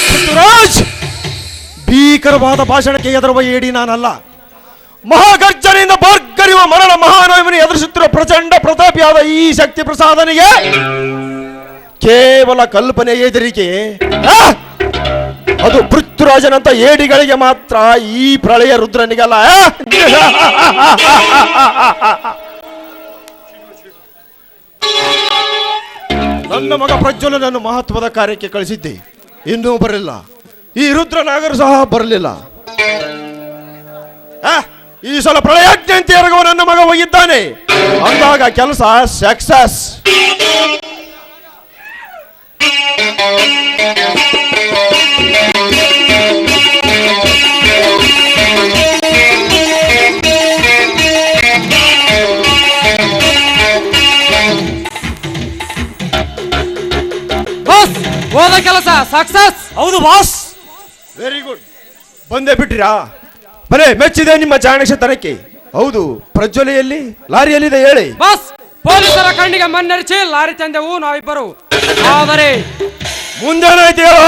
ಪೃಥ್ವಿರಾಜ್ ಭೀಕರವಾದ ಭಾಷಣಕ್ಕೆ ಎದುರುವ ಏಡಿ ನಾನಲ್ಲ ಮಹಾಗರ್ಜನೆಯಿಂದ ಬಾರ್ಗರಿವ ಮರಣ ಮಹಾನವಿನ ಎದುರಿಸುತ್ತಿರುವ ಪ್ರಚಂಡ ಪ್ರತಾಪಿಯಾದ ಈ ಶಕ್ತಿ ಪ್ರಸಾದನಿಗೆ ಕೇವಲ ಕಲ್ಪನೆ ಎದುರಿಕೆ! ಅದು ಪೃಥ್ವಿರಾಜನಂತ ಏಡಿಗಳಿಗೆ ಮಾತ್ರ ಈ ಪ್ರಳಯ ರುದ್ರನಿಗಲ್ಲ! ನನ್ನ ಮಗ ಪ್ರಜ್ವಲನನ್ನು ಮಹತ್ವದ ಕಾರ್ಯಕ್ಕೆ ಕಳಿಸಿದ್ದೆ. ಇನ್ನೂ ಬರಲಿಲ್ಲ. ಈ ರುದ್ರನಾಗರು ಸಹ ಬರಲಿಲ್ಲ. ಈ ಸಲ ಪ್ರಳಯಾಜ್ಞೆ ಅಂತ ಎರಗುವ ನನ್ನ ಮಗ ಹೋಗಿದ್ದಾನೆ. ಅಂದಾಗ ಕೆಲಸ ಸಕ್ಸಸ್ ಕೆಲಸ ಸಕ್ಸಸ್ ಹೌದು ಬಾಸ್ ವೆರಿ ಗುಡ್ ಬಂದೇ ಬಿಟ್ಟಿರಾ ಬರೇ ಮೆಚ್ಚಿದೆ ನಿಮ್ಮ ಚಾಣಕ್ಷತನಕ್ಕೆ ಹೌದು ಪ್ರಜ್ವಲೆಯಲ್ಲಿ ಲಾರಿಯಲ್ಲಿದೆ ಹೇಳಿ. ಬಾಸ್ ಪೊಲೀಸರ ಕಣ್ಣಿಗೆ ಮಣ್ಣರಿಸಿ ಲಾರಿ ತಂದೆವು ನಾವಿಬ್ಬರು. ಆದರೆ ಮುಂದೇನಾಯ್ತು ಹೇಳು.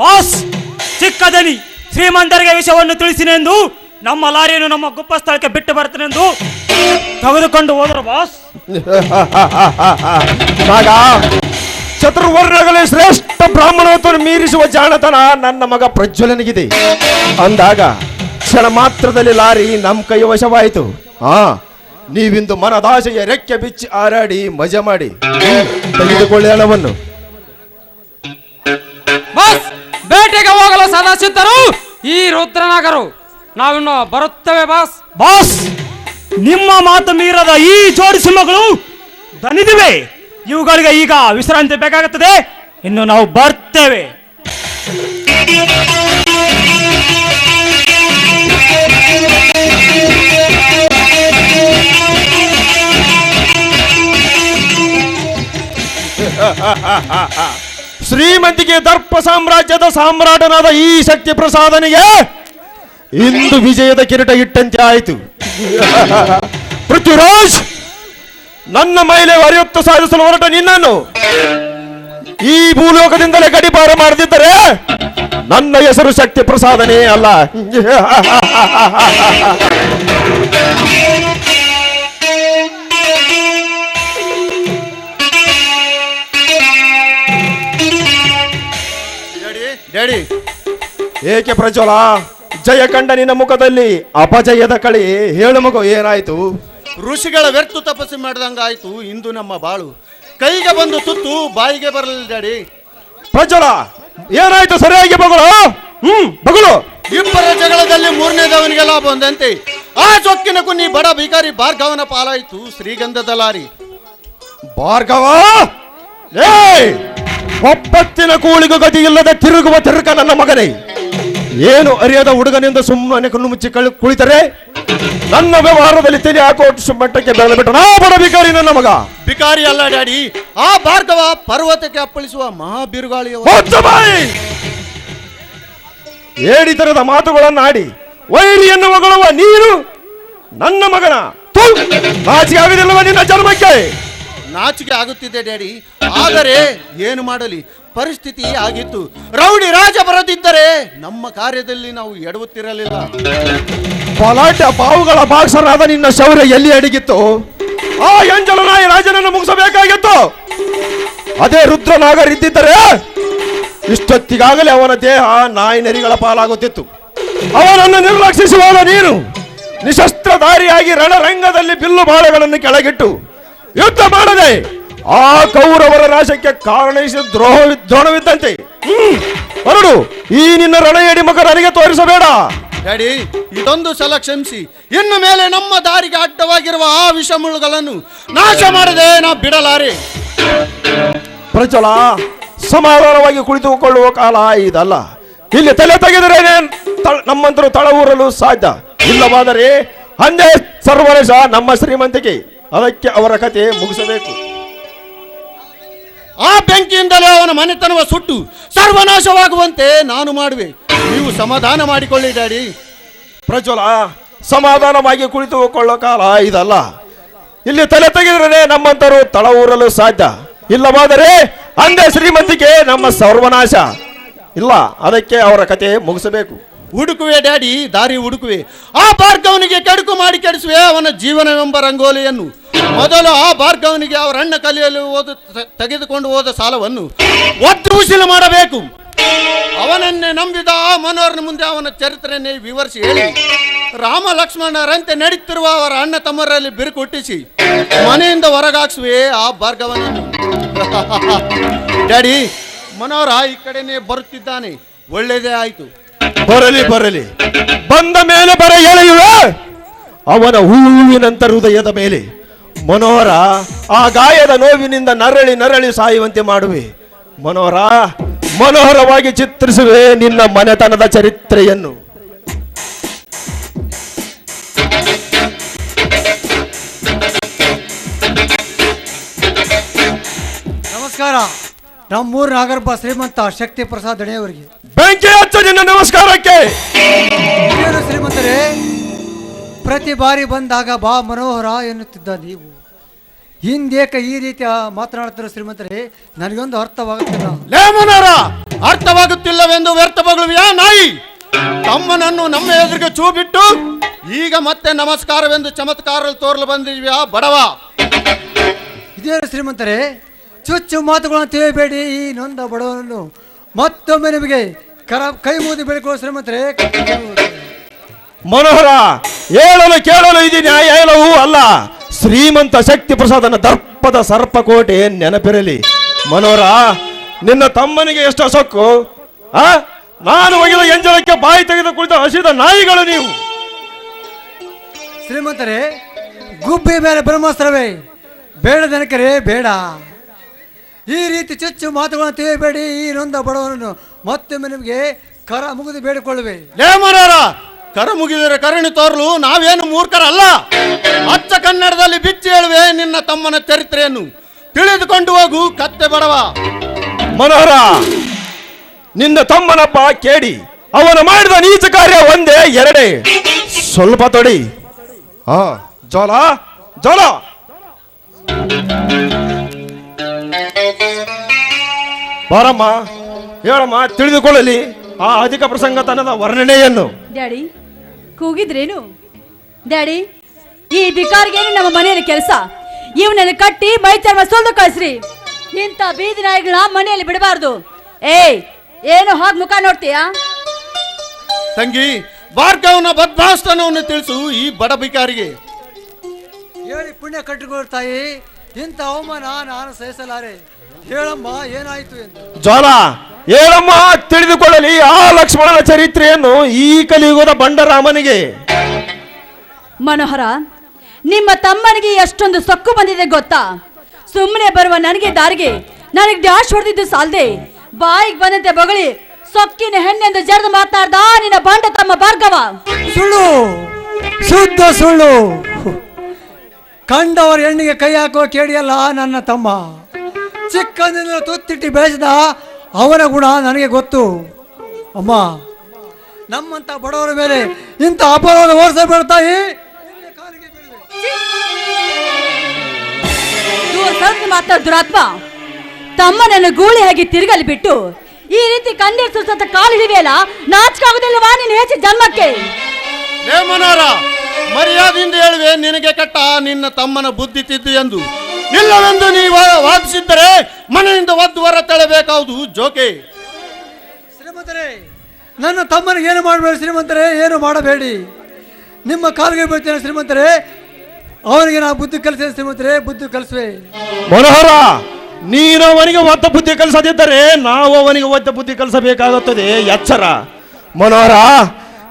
ಬಾಸ್ ಚಿಕ್ಕದನಿ ಶ್ರೀಮಂತರಿಗೆ ವಿಷಯವನ್ನು ತಿಳಿಸಿನೆಂದು ನಮ್ಮ ಲಾರಿಯನ್ನು ನಮ್ಮ ಗುಪ್ಪ ಸ್ಥಳಕ್ಕೆ ಬಿಟ್ಟು ಬರ್ತನೆಂದು ತೆಗೆದುಕೊಂಡು ಹೋದರು ಬಾಸ್ ಚತುರ್ವರ್ಣಗಳೇ ಶ್ರೇಷ್ಠ ಬ್ರಾಹ್ಮಣತ್ವವನ್ನು ಮೀರಿಸುವ ಜಾಣತನ ನನ್ನ ಮಗ ಪ್ರಜ್ವಲನಿಗಿದೆ. ಅಂದಾಗ ಕ್ಷಣ ಮಾತ್ರದಲ್ಲಿ ಲಾರಿ ನಮ್ಮ ಕೈ ವಶವಾಯಿತು. ಆ ನೀವಿಂದು ಮನದಾಶೆಯ ರೆಕ್ಕೆ ಬಿಚ್ಚಿ ಆರಾಡಿ ಮಜಾ ಮಾಡಿ ತೆಗೆದುಕೊಳ್ಳಿ ಹಣವನ್ನು. ಬಾಸ್ ಬೇಟೆಗೆ ಹೋಗಲು ಸದಾ ಸಿದ್ಧರು ಈ ರುದ್ರನಾಗರು. ನಾವಿನ್ನು ಬರುತ್ತೇವೆ ಬಾಸ್. ಬಾಸ್ ನಿಮ್ಮ ಮಾತು ಮೀರದ ಈ ಜೋಡಿ ಸಿಂಹಗಳು ದನಿದಿವೆ. ಇವುಗಳಿಗೆ ಈಗ ವಿಶ್ರಾಂತಿ ಬೇಕಾಗುತ್ತದೆ. ಇನ್ನು ನಾವು ಬರ್ತೇವೆ. ಶ್ರೀಮಂತಿಗೆ ದರ್ಪ ಸಾಮ್ರಾಜ್ಯದ ಸಾಮ್ರಾಟನಾದ ಈ ಶಕ್ತಿ ಪ್ರಸಾದನಿಗೆ ಇಂದು ವಿಜಯದ ಕಿರೀಟ ಇಟ್ಟಂತೆ ಆಯಿತು. ಪೃಥ್ವಿರಾಜ್! ನನ್ನ ಮೈಲೆ ಅರಿಯುಕ್ತ ಸಾಧಿಸಲು ಹೊರಟ ನಿನ್ನನ್ನು. ಈ ಭೂಲೋಕದಿಂದಲೇ ಗಡಿಪಾರ ಮಾಡದಿದ್ದರೆ ನನ್ನ ಹೆಸರು ಶಕ್ತಿ ಪ್ರಸಾದನೇ ಅಲ್ಲ. ಡ್ಯಾಡಿ ಏಕೆ ಪ್ರಜ್ವಲ? ಜಯ ಕಂಡ ನಿನ್ನ ಮುಖದಲ್ಲಿ ಅಪಜಯದ ಕಳಿ. ಹೇಳು ಮಗು ಏನಾಯ್ತು? ಋಷಿಗಳ ವ್ಯರ್ಥ ತಪಸ್ಸು ಮಾಡಿದಂಗಾಯ್ತು. ಇಂದು ನಮ್ಮ ಬಾಳು. ಕೈಗೆ ಬಂದು ತುತ್ತು ಬಾಯಿಗೆ ಬರಲಿಲ್ಲ ಡ್ಯಾಡಿ ಪ್ರಜ್ವಲ ಏನಾಯ್ತು ಸರಿಯಾಗಿ ಬಗಳು ಹ್ಮ್ ಬಗಳು ಇಬ್ಬರ ಜಗಳದಲ್ಲಿ ಮೂರನೇದವನಿಗೆ ಲಾಭ ಬಂದಂತೆ ಆ ಚೊಕ್ಕಿನ ಕುನ್ನಿ ಬಡ ಭಿಕಾರಿ ಭಾರ್ಗವನ ಪಾಲಾಯಿತು. ಶ್ರೀಗಂಧದ ಲಾರಿ. ಭಾರ್ಗವ! ಏ ಒಪ್ಪತ್ತಿನ ಕೂಳಿಗೂ ಗತಿ ಇಲ್ಲದೆ ತಿರುಗುವ ತಿರುಕ ನನ್ನ ಮಗನೇ. ಏನು ಅರಿಯದ ಹುಡುಗನಿಂದ ಸುಮ್ಮನೆ ಕಣ್ಣು ಮುಚ್ಚಿ ಕಳ್ ಕುಳಿತರೆ? ನನ್ನ ವ್ಯವಹಾರದಲ್ಲಿ ತಿಳಿ ಹಾಕೋ ಮಟ್ಟಕ್ಕೆ ಬೆಳೆದು ಬಿಟ್ಟು. ನಾ ಬಡ ಬಿಕಾರಿ ನನ್ನ ಮಗ. ಬಿಕಾರಿ ಅಲ್ಲ ಡ್ಯಾಡಿ. ಆ ಭಾರತವ ಪರ್ವತಕ್ಕೆ ಅಪ್ಪಳಿಸುವ ಮಹಾ ಬಿರುಗಾಳಿಯ ಹೊತ್ತು ತರದ ಮಾತುಗಳನ್ನು ಆಡಿ ವೈರಿಯನ್ನು ಮಗಳುವ ನೀನು ನನ್ನ ಮಗನ. ನಾಚಿಗೆ ನಾಚಿಕೆ ಆಗುದಿಲ್ಲವ ನಿನ್ನ ಜನ್ಮಕ್ಕೆ ನಾಚಿಕೆ ಆಗುತ್ತಿದೆ ಡ್ಯಾಡಿ. ಆದರೆ ಏನು ಮಾಡಲಿ? ಪರಿಸ್ಥಿತಿ ಆಗಿತ್ತು. ರೌಡಿ ರಾಜ ಬರದಿದ್ದರೆ ನಮ್ಮ ಕಾರ್ಯದಲ್ಲಿ ನಾವು ಎಡವುತ್ತಿರಲಿಲ್ಲ. ಬಲಾಢ್ಯ ಬಾವುಗಳ ಬಾಕ್ಸರಾದ ನಿನ್ನ ಶೌರ್ಯ ಎಲ್ಲಿ ಅಡಗಿತ್ತು? ಆ ಎಂಜಲು ನಾಯಿ ರಾಜನನ್ನು ಮುಗಿಸಬೇಕಾಗಿತ್ತು. ಅದೇ ರುದ್ರನಾಗರಿದ್ದರೆ ಇಷ್ಟೊತ್ತಿಗಾಗಲೇ ಅವನ ದೇಹ ನಾಯಿ ನರಿಗಳ ಪಾಲಾಗುತ್ತಿತ್ತು. ಅವನನ್ನು ನಿರ್ಲಕ್ಷಿಸುವವನ ನೀನು ನಿಶಸ್ತ್ರಧಾರಿಯಾಗಿ ರಣರಂಗದಲ್ಲಿ ಬಿಲ್ಲು ಬಾಳೆಗಳನ್ನು ಕೆಳಗಿಟ್ಟು ಯುದ್ಧ ಮಾಡದೆ ಆ ಕೌರವರ ನಾಶಕ್ಕೆ ಕಾರಣಯಿಸಿದ ದ್ರೋಹ ದ್ರೋಣವಿದ್ದಂತೆ. ಹೊರಡು ಈ ನಿನ್ನ ರಣಯಡಿ ಮಗ ನನಗೆ ತೋರಿಸಬೇಡ. ಡ್ಯಾಡಿ ಇದೊಂದು ಸಲ ಕ್ಷಮಿಸಿ. ಇನ್ನು ಮೇಲೆ ನಮ್ಮ ದಾರಿಗೆ ಅಡ್ಡವಾಗಿರುವ ಆ ವಿಷಮುಳುಗಳನ್ನು ನಾಶ ಮಾಡದೆ ನಾ ಬಿಡಲಾರೆ. ಪ್ರಚಲ ಸಮಾಧಾನವಾಗಿ ಕುಳಿತುಕೊಳ್ಳುವ ಕಾಲ ಇದಲ್ಲ. ಇಲ್ಲಿ ತಲೆ ತೆಗೆದರೆ ನಮ್ಮಂತರು ತಳ ಊರಲು ಸಾಧ್ಯ ಇಲ್ಲವಾದರೆ ಅಂದೇ ಸರ್ವರೇಶ ನಮ್ಮ ಶ್ರೀಮಂತಿಕೆ. ಅದಕ್ಕೆ ಅವರ ಕತೆ ಮುಗಿಸಬೇಕು. ಆ ಬೆಂಕಿಯಿಂದಲೇ ಅವನ ಮನೆತನವ ಸುಟ್ಟು ಸರ್ವನಾಶವಾಗುವಂತೆ ನಾನು ಮಾಡುವೆ. ನೀವು ಸಮಾಧಾನ ಮಾಡಿಕೊಳ್ಳಿ, ಡ್ಯಾಡಿ. ಪ್ರಜ್ವಲ, ಸಮಾಧಾನವಾಗಿ ಕುಳಿತುಕೊಳ್ಳೋ ಕಾಲ ಇದಲ್ಲ. ಇಲ್ಲಿ ತಲೆ ತೆಗೆದರೆ ನಮ್ಮಂತರು ತಳ ಊರಲು ಸಾಧ್ಯ. ಇಲ್ಲವಾದರೆ ಅಂದೇ ಶ್ರೀಮಂತಿಕೆ ನಮ್ಮ ಸರ್ವನಾಶ. ಇಲ್ಲ, ಅದಕ್ಕೆ ಅವರ ಕತೆ ಮುಗಿಸಬೇಕು. ಹುಡುಕುವೆ ಡ್ಯಾಡಿ, ದಾರಿ ಹುಡುಕುವೆ. ಆ ಭಾರ್ಗವನಿಗೆ ಕೆಡುಕು ಮಾಡಿ ಕೆಡಿಸುವೆ ಅವನ ಜೀವನವೆಂಬ ರಂಗೋಲಿಯನ್ನು. ಮೊದಲು ಆ ಭಾರ್ಗವನಿಗೆ ಅವರ ಅಣ್ಣ ಕಲಿಯಲು ಓದು ತೆಗೆದುಕೊಂಡು ಹೋದ ಸಾಲವನ್ನು ಉಸಿಲು ಮಾಡಬೇಕು. ಅವನನ್ನೇ ನಂಬಿದ ಆ ಮನೋಹರನ ಮುಂದೆ ಅವನ ಚರಿತ್ರೆಯನ್ನೇ ವಿವರಿಸಿ ಹೇಳಿ. ರಾಮ ಲಕ್ಷ್ಮಣರಂತೆ ನಡೀತಿರುವ ಅವರ ಅಣ್ಣ ತಮ್ಮರಲ್ಲಿ ಬಿರುಕು ಹುಟ್ಟಿಸಿ ಮನೆಯಿಂದ ಹೊರಗಾಕ್ಸುವೆ ಆ ಭಾರ್ಗವನನ್ನು. ಡ್ಯಾಡಿ, ಮನೋಹರ ಈ ಕಡೆನೇ ಬರುತ್ತಿದ್ದಾನೆ. ಒಳ್ಳೆಯದೇ ಆಯ್ತು. ಬರಲಿ ಬರಲಿ. ಬಂದ ಮೇಲೆ ಬರ ಎಳೆಯುವ. ಅವನ ಹೂವಿನಂತ ಹೃದಯದ ಮೇಲೆ ಮನೋಹರ ಆ ಗಾಯದ ನೋವಿನಿಂದ ನರಳಿ ನರಳಿ ಸಾಯುವಂತೆ ಮಾಡುವೆ. ಮನೋಹರ ಮನೋಹರವಾಗಿ ಚಿತ್ರಿಸುವೆ ನಿನ್ನ ಮನೆತನದ ಚರಿತ್ರೆಯನ್ನು. ನಮಸ್ಕಾರ. ನಮ್ಮೂರು ನಾಗರಪ್ಪ ಶ್ರೀಮಂತ ಶಕ್ತಿ ಪ್ರಸಾದ್ ದಣಿಯವರಿಗೆ ಬೆಂಕಿ ಹಚ್ಚ ನಿನ್ನ ನಮಸ್ಕಾರಕ್ಕೆ. ಏನು ಶ್ರೀಮಂತರೇ ಪ್ರತಿ ಬಾರಿ ಬಂದಾಗ ಬಾ ಮನೋಹರ ಎನ್ನುತ್ತಿದ್ದ ನೀವು. ಹಿಂದೇಕ ಈ ರೀತಿ ಮಾತನಾಡ್ತಿರೋ ಶ್ರೀಮಂತರೇ ನನಗೊಂದು ಅರ್ಥವಾಗುತ್ತಿಲ್ಲ. ಲೇ ಮನೋಹರ ಅರ್ಥವಾಗುತ್ತಿಲ್ಲವೆಂದು ವ್ಯರ್ಥ ಬಗಳುವಿಯಾ ನಾಯಿ? ತಮ್ಮನನ್ನು ನಮ್ಮ ಎದುರಿಗೆ ಚೂ ಬಿಟ್ಟು ಈಗ ಮತ್ತೆ ನಮಸ್ಕಾರವೆಂದು ಚಮತ್ಕಾರ ತೋರಲು ಬಂದಿದ್ಯಾ ಬಡವ? ಇದೇನು ಶ್ರೀಮಂತರೇ ಚುಚ್ಚು ಮಾತುಗಳನ್ನು ತಿಳಿಯಬೇಡಿ ಈ ನೊಂದ ಬಡವನನ್ನು. ಮತ್ತೊಮ್ಮೆ ನಿಮಗೆ ಕರ ಕೈ ಮುಗಿದು ಬೆಳಕು ಶ್ರೀಮಂತರೇ ಮನೋಹರ ಹೇಳಲು ಕೇಳಲು ಇದು ನ್ಯಾಯ ಹೇಳವೂ ಅಲ್ಲ. ಶ್ರೀಮಂತ ಶಕ್ತಿ ಪ್ರಸಾದನ ದರ್ಪದ ಸರ್ಪಕೋಟೆ ನೆನಪಿರಲಿ. ಮನೋಹರ ನಿನ್ನ ತಮ್ಮನಿಗೆ ಎಷ್ಟು ಸೊಕ್ಕು ಆ? ನಾನು ಒಗಿದ ಎಂಜಲಕ್ಕೆ ಬಾಯಿ ತೆಗೆದು ಕುಳಿತ ಹಸಿದ ನಾಯಿಗಳು ನೀವು. ಶ್ರೀಮಂತರೇ ಗುಬ್ಬಿ ಮೇಲೆ ಬ್ರಹ್ಮಾಸ್ತ್ರವೇ. ಬೇಡ ದನಕರೇ ಬೇಡ. ಈ ರೀತಿ ಚುಚ್ಚು ಮಾತುಗಳನ್ನು ತಿಳಿಯಬೇಡಿ ಈ ನೊಂದ ಬಡವನನ್ನು ಮತ್ತೊಮ್ಮೆ ನಿಮಗೆ ಕರ ಮುಗಿದು ಬೇಡಿಕೊಳ್ಳುವೆ. ಲೇ ಕರ ಮುಗಿದರೆ ಕರುಣಿ ತೋರಲು ನಾವೇನು ಮೂರ್ಖರಲ್ಲ. ಅಚ್ಚ ಕನ್ನಡದಲ್ಲಿ ಬಿಚ್ಚಿ ಹೇಳುವೆ ನಿನ್ನ ತಮ್ಮನ ಚರಿತ್ರೆಯನ್ನು. ತಿಳಿದುಕೊಂಡು ಹೋಗು ಕತ್ತೆ ಬಡವ. ಮನೋಹರ ನಿನ್ನ ತಮ್ಮನಪ್ಪ ಕೇಡಿ ಅವನು ಮಾಡಿದ ನೀಚ ಕಾರ್ಯ ಒಂದೇ ಎರಡೇ. ಸ್ವಲ್ಪ ತೊಡಿ. ಹಾ ಜೋಲ ಜೋಲ ಬಾರಮ್ಮ ಹೇಳಮ್ಮ ತಿಳಿದುಕೊಳ್ಳಲಿ ಆ ಅಧಿಕ ಪ್ರಸಂಗತನದ ವರ್ಣನೆಯನ್ನು. ಡ್ಯಾಡಿ ಕೂಗಿದ್ರೇನು? ಡ್ಯಾಡಿ ಈ ಬಿಕಾರ್ಗೇನು ನಮ್ಮ ಮನೆಯಲ್ಲಿ ಕೆಲಸ? ಇವನನ್ನು ಕಟ್ಟಿ ಮೈಚರ್ಮ ಚರ್ಮ ಸುಲ್ದು ಕಳಿಸ್ರಿ. ಇಂಥ ಬೀದಿ ನಾಯಿಗಳ ಮನೆಯಲ್ಲಿ ಬಿಡಬಾರ್ದು. ಏಯ್ ಏನು ಹಾಗೆ ಮುಖ ನೋಡ್ತೀಯಾ? ತಂಗಿ ಭಾರ್ಗವನ ಬದ್ಮಾಸ್ತನವನ್ನು ತಿಳಿಸು ಈ ಬಡ ಬಿಕಾರಿಗೆ ಹೇಳಿ ಪುಣ್ಯ ಕಟ್ಟಿಕೊಳ್ತಾಯಿ ಇಂಥ ಅವಮಾನ ನಾನು ಸಹಿಸಲಾರೆ. ಹೇಳಮ್ಮ ಏನಾಯ್ತು ಎಂದು? ಜ್ವಾಲ ಹೇಳಮ್ಮ ತಿಳಿದುಕೊಳ್ಳಲಿ ಆ ಲಕ್ಷ್ಮಣನ ಚರಿತ್ರೆಯನ್ನು ಈ ಕಲಿಯುಗದ ಬಂಡರಾಮನಿಗೆ. ಮನೋಹರ ನಿಮ್ಮ ತಮ್ಮನಿಗೆ ಎಷ್ಟೊಂದು ಸೊಕ್ಕು ಬಂದಿದೆ ಗೊತ್ತಾ? ಸುಮ್ಮನೆ ಬರುವ ನನಗೆ ದಾರಿಗೆ ನನಗೆ ಡ್ಯಾಶ್ ಹೊಡೆದಿದ್ದು ಸಾಲದೆ. ಬಾಯಿಗೆ ಬಂದಂತೆ ಬಗಳಿ ಸೊಕ್ಕಿನ ಹೆಣ್ಣೆಂದು ಜರ್ದು ಮಾತನಾಡ್ದ ನಿನ್ನ ಬಂಡ ತಮ್ಮ ಭಾರ್ಗವ? ಸುಳ್ಳು ಶುದ್ಧ ಸುಳ್ಳು. ಕಂಡವರ ಹೆಣ್ಣಿಗೆ ಕೈ ಹಾಕುವ ಕೇಳಿಯಲ್ಲ ನನ್ನ ತಮ್ಮ. ಚಿಕ್ಕಂದಿನ ತುತ್ತಿಟ್ಟು ಬೆಳೆಸಿದ ಅವನ ಗುಣ ನನಗೆ ಗೊತ್ತು. ಅಮ್ಮ ನಮ್ಮಂತ ಬಡವರ ಮೇಲೆ ಇಂಥ ಅಪರಾಧ ಓಡಿಸ ಸರಿದು ಮಾತಾಡ ದುರಾತ್ಮ. ತಮ್ಮನನ್ನು ಗೂಳಿ ಹಾಗೆ ತಿರುಗಲಿ ಬಿಟ್ಟು ಈ ರೀತಿ ಕಣ್ಣೀರು ಸುತ್ತ ಕಾಲು ಹಿಡಿಯಲ್ಲ ನಾಚಿಕಾಗುದಿಲ್ಲವಾ ನೀನು ಹೆಚ್ಚು ಜನ್ಮಕ್ಕೆ? ಮರ್ಯಾದೆಯಿಂದ ಹೇಳುವೆ ನಿನಗೆ ಕಟ್ಟ ನಿನ್ನ ತಮ್ಮನ ಬುದ್ಧಿ ತಿದ್ದು ಎಂದು. ಇಲ್ಲವೆಂದು ನೀವು ವಾದಿಸಿದ್ದರೆ ಮನೆಯಿಂದ ಒದ್ದು ಹೊರ ತಳ್ಳಬೇಕಾವುದು ಜೋಕೆ. ಶ್ರೀಮಂತರೇ ನನ್ನ ತಮ್ಮನಿಗೆ ಏನು ಮಾಡಬೇಡಿ ಶ್ರೀಮಂತರೇ ಏನು ಮಾಡಬೇಡಿ. ನಿಮ್ಮ ಕಾಲಿಗೆ ಬೀಳ್ತೇನೆ ಶ್ರೀಮಂತರೇ. ಅವನಿಗೆ ನಾ ಬುದ್ಧಿ ಕಲಿಸ್ತೇನೆ ಶ್ರೀಮಂತರೇ ಬುದ್ಧಿ ಕಲಿಸುವೆ. ಮನೋಹರ ನೀನು ಅವನಿಗೆ ಒತ್ತ ಬುದ್ಧಿ ಕಲಿಸದಿದ್ದರೆ ನಾವು ಅವನಿಗೆ ಒತ್ತ ಬುದ್ಧಿ ಕಲಿಸಬೇಕಾಗುತ್ತದೆ. ಎಚ್ಚರ. ಮನೋಹರ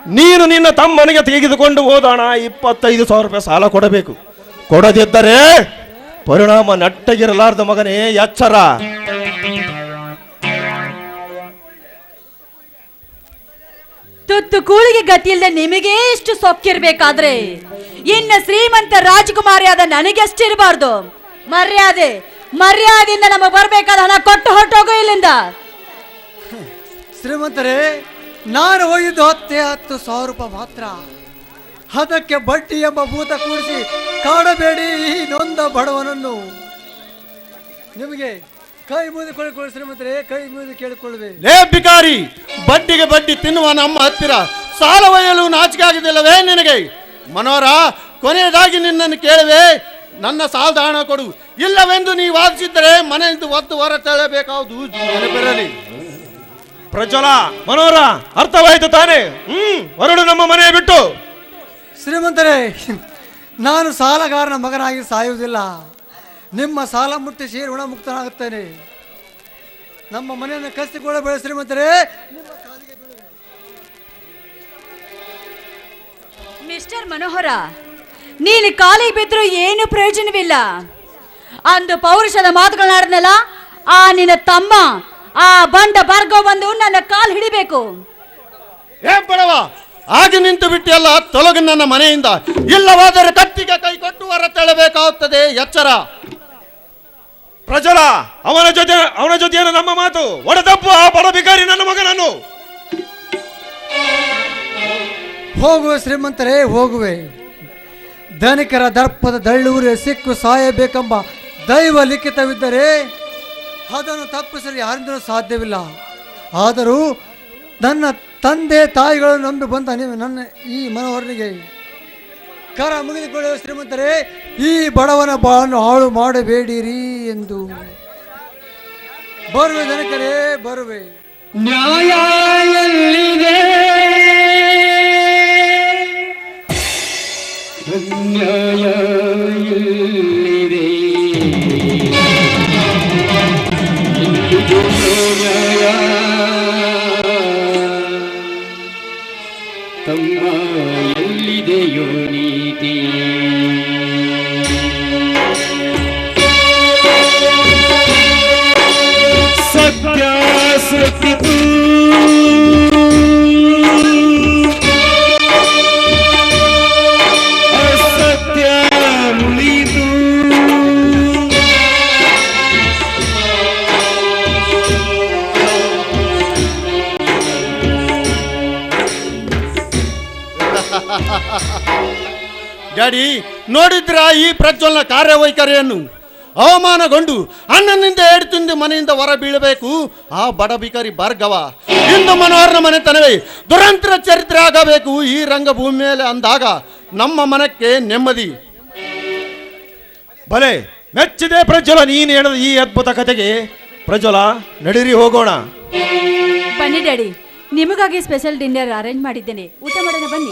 ನೀನು ನಿನ್ನ ತಮ್ಮನಿಗೆ ತೆಗೆದುಕೊಂಡು ಹೋದಣ ಇಪ್ಪತ್ತೈದು ಸಾವಿರ ರೂಪಾಯಿ ಸಾಲ ಕೊಡಬೇಕು. ಕೊಡದಿದ್ದರೆ ಪರಿಣಾಮ ನಟ್ಟಗಿರಲಾರ್ದ ಮಗನೇ ಎಚ್ಚರ. ತುತ್ತು ಕೂಳಿಗೆ ಗತಿಯಿಲ್ಲದೆ ನಿಮಗೆ ಇಷ್ಟು ಸೊಕ್ಕಿರ್ಬೇಕಾದ್ರೆ? ಇನ್ನ ಶ್ರೀಮಂತ ರಾಜಕುಮಾರಿಯಾದ ನನಗೆಷ್ಟಿರಬಾರ್ದು ಮರ್ಯಾದೆ ಮರ್ಯಾದೆಯಿಂದ ನಮಗೆ ಬರಬೇಕಾದ ಹಣ ಕೊಟ್ಟು ಹೊರಟೋಗು ಇಲ್ಲಿಂದ. ಶ್ರೀಮಂತರೇ ನಾನು ಹೋಗಿದ್ದು ಹತ್ತೇ ಹತ್ತು ಸಾವಿರ ರೂಪಾಯಿ ಮಾತ್ರ. ಅದಕ್ಕೆ ಬಟ್ಟಿ ಎಂಬ ಭೂತ ಕೂಡಿಸಿ ಕಾಡಬೇಡಿ ಈ ನೊಂದ ಬಡವನನ್ನು. ನಿಮಗೆ ಕೈ ಮುಗಿದು ಕೇಳಿಕೊಳ್ಳಿ ಶ್ರೀಮಂತರೇ ಕೈ ಮುಗಿದು ಕೇಳಿಕೊಳ್ಳುವೆ. ಲೇ ಬಿಕಾರಿ ಬಡ್ಡಿಗೆ ಬಡ್ಡಿ ತಿನ್ನುವ ನಮ್ಮ ಹತ್ತಿರ ಸಾಲ ಒಯ್ಯಲು ನಾಚಿಕೆ ಆಗುದಿಲ್ಲವೇ ನಿನಗೆ? ಮನೋರ ಕೊನೆಯದಾಗಿ ನಿನ್ನನ್ನು ಕೇಳುವೆ. ನನ್ನ ಸಾಲದ ಹಣ ಕೊಡು. ಇಲ್ಲವೆಂದು ನೀವು ವಾದಿಸಿದ್ದರೆ ಮನೆಯಿಂದ ಒತ್ತು ಹೊರ ತಳ್ಳಬೇಕಾವುದು ನೆನಪಿರಲಿ ಪ್ರಜ್ವಲ ಮನೋರ ಅರ್ಥವಾಯಿತು ತಾನೇ? ಹ್ಮ್ ಹೊರಡು ನಮ್ಮ ಮನೆ ಬಿಟ್ಟು. ಶ್ರೀಮಂತರೇ ನಾನು ಸಾಲಗಾರನ ಮಗನಾಗಿ ಸಾಯುವುದಿಲ್ಲ. ನಿಮ್ಮ ಸಾಲ ಮುಟ್ಟಿಸಿ ಋಣಮುಕ್ತನಾಗುತ್ತೇನೆ ನಮ್ಮ ಮನೆಯನ್ನು ಕಸಿಕೊಳ್ಳಬೇಡ ಶ್ರೀಮಂತರೇ. ಮಿಸ್ಟರ್ ಮನೋಹರ ನೀನು ಕಾಲಿಗೆ ಬಿದ್ದರೂ ಏನು ಪ್ರಯೋಜನವಿಲ್ಲ. ಅಂದು ಪೌರುಷದ ಮಾತುಗಳನ್ನಾಡಿದ್ನಲ್ಲ ಆ ನಿನ್ನ ತಮ್ಮ ಆ ಬಂಡ ಬರ್ಗ ಬಂದು ನನ್ನ ಕಾಲು ಹಿಡಿಬೇಕು. ಏ ಬಡವ ಆಗಿ ನಿಂತು ಬಿಟ್ಟಿಯಲ್ಲ ತೊಲಗು ನನ್ನ ಮನೆಯಿಂದ. ಇಲ್ಲವಾದರೆ ಕತ್ತಿಗೆ ಕೈ ಕೊಟ್ಟು ಹೊರ ತೆಳಬೇಕಾಗುತ್ತದೆ. ಎಚ್ಚರ. ಪ್ರಜಲ ಅವನ ಜೊತೆ ಅವನ ಜೊತೆಯನ್ನು ನಮ್ಮ ಮಾತು. ಒಡೆದಪ್ಪು ಆ ಬಡ ಬಿಕಾರಿ ನನ್ನ ಮಗನನ್ನು. ಹೋಗುವೆ ಶ್ರೀಮಂತರೇ ಹೋಗುವೆ. ಧನಿಕರ ದರ್ಪದ ದಳ್ಳೂರಿ ಸಿಕ್ಕು ಸಾಯಬೇಕೆಂಬ ದೈವ ಲಿಖಿತವಿದ್ದರೆ ಅದನ್ನು ತಪ್ಪಿಸಲು ಯಾರಿಂದಲೂ ಸಾಧ್ಯವಿಲ್ಲ. ಆದರೂ ನನ್ನ ತಂದೆ ತಾಯಿಗಳು ನಂಬಿ ಬಂತ ನೀವು ನನ್ನ ಈ ಮನೋಹರನಿಗೆ ಕರ ಮುಗಿದುಕೊಳ್ಳುವ ಶ್ರೀಮಂತರೇ, ಈ ಬಡವನ ಬಾಳನ್ನು ಹಾಳು ಮಾಡಬೇಡಿರಿ ಎಂದು. ಬರುವೆ ಜನಕರೇ, ಬರುವೆ. ನ್ಯಾಯ. ನೋಡಿದ್ರ ಈ ಪ್ರಜ್ವಲನ ಕಾರ್ಯವೈಖರಿಯನ್ನು? ಅವಮಾನಗೊಂಡು ಅಣ್ಣನಿಂದ ಎರಡು ತಿಂದು ಮನೆಯಿಂದ ಹೊರ ಬೀಳಬೇಕು. ಆ ಬಡ ಬಿಕಾರಿ ಭಾರ್ಗವ, ಇಂದು ಮನೋಹರನ ಮನೆತನವೇ ದುರಂತರ ಚರಿತ್ರೆ ಆಗಬೇಕು. ಈ ರಂಗಭೂಮಿ ಮೇಲೆ ಅಂದಾಗ ನಮ್ಮ ಮನಕ್ಕೆ ನೆಮ್ಮದಿ. ಭಲೆ ಮೆಚ್ಚಿದೆ ಪ್ರಜ್ವಲ, ನೀನು ಹೇಳಿದ ಈ ಅದ್ಭುತ ಕಥೆಗೆ. ಪ್ರಜ್ವಲ, ನಡೀರಿ, ಹೋಗೋಣ. ಬನ್ನಿ ಡ್ಯಾಡಿ, ನಿಮಗಾಗಿ ಸ್ಪೆಷಲ್ ಡಿನ್ನರ್ ಅರೇಂಜ್ ಮಾಡಿದ್ದೇನೆ. ಊಟ ಮಾಡೋಣ ಬನ್ನಿ.